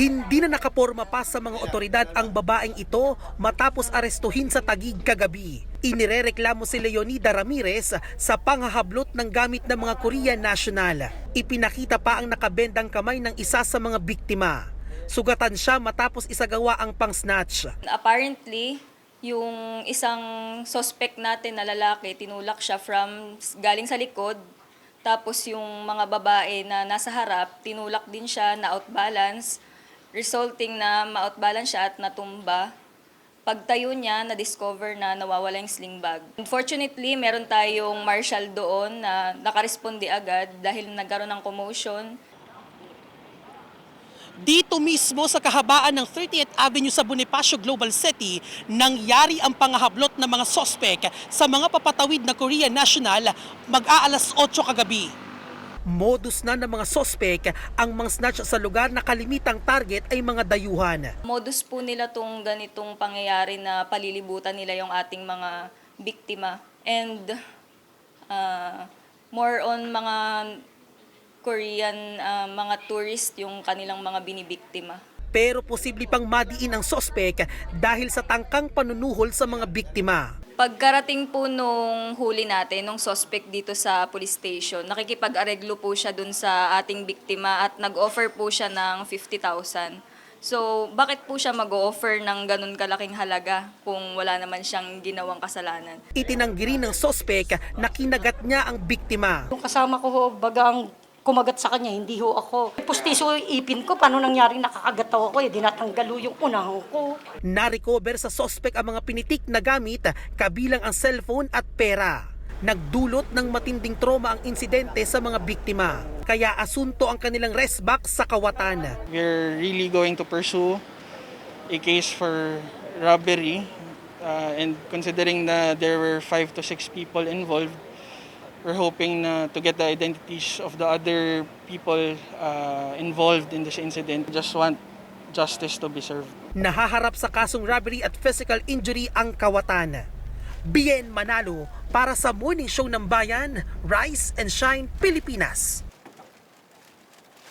Hindi na nakaporma pa sa mga otoridad ang babaeng ito matapos arestuhin sa Tagig kagabi. Inirereklamo si Leonida Ramirez sa panghahablot ng gamit ng mga Korean National. Ipinakita pa ang nakabendang kamay ng isa sa mga biktima. Sugatan siya matapos isagawa ang pang-snatch. Apparently, yung isang suspect natin na lalaki, tinulak siya from galing sa likod. Tapos yung mga babae na nasa harap, tinulak din siya na outbalance, resulting na ma-outbalance siya at natumba. Pagtayo niya, na-discover na nawawala yung sling bag. Unfortunately, meron tayong marshal doon na nakaresponde agad dahil nagkaroon ng commotion. Dito mismo sa kahabaan ng 30th Avenue sa Bonifacio Global City, nangyari ang pangahablot ng mga sospek sa mga papatawid na Korean National mag-aalas 8 kagabi. Modus na ng mga sospek ang mga snatch sa lugar na kalimitang target ay mga dayuhan. Modus po nila tong ganitong pangyayari na palilibutan nila yung ating mga biktima. And uh, more on mga Korean uh, mga tourist yung kanilang mga binibiktima. Pero posible pang madiin ang sospek dahil sa tangkang panunuhol sa mga biktima. Pagkarating po nung huli natin, nung suspect dito sa police station, nakikipag-areglo po siya dun sa ating biktima at nag-offer po siya ng 50,000. So, bakit po siya mag-offer ng ganun kalaking halaga kung wala naman siyang ginawang kasalanan? Itinanggi rin ng sospek na kinagat niya ang biktima. Yung kasama ko ho, bagang kumagat sa kanya, hindi ho ako. Pustiso yung ipin ko, paano nangyari nakakagataw ako eh, dinatanggal ho yung unang ko. Na-recover sa sospek ang mga pinitik na gamit kabilang ang cellphone at pera. Nagdulot ng matinding trauma ang insidente sa mga biktima. Kaya asunto ang kanilang rest back sa kawatan. We're really going to pursue a case for robbery uh, and considering na there were five to six people involved, we're hoping na to get the identities of the other people uh, involved in this incident. Just want justice to be served. Nahaharap sa kasong robbery at physical injury ang kawatan. Bien Manalo para sa Morning Show ng Bayan, Rise and Shine Pilipinas.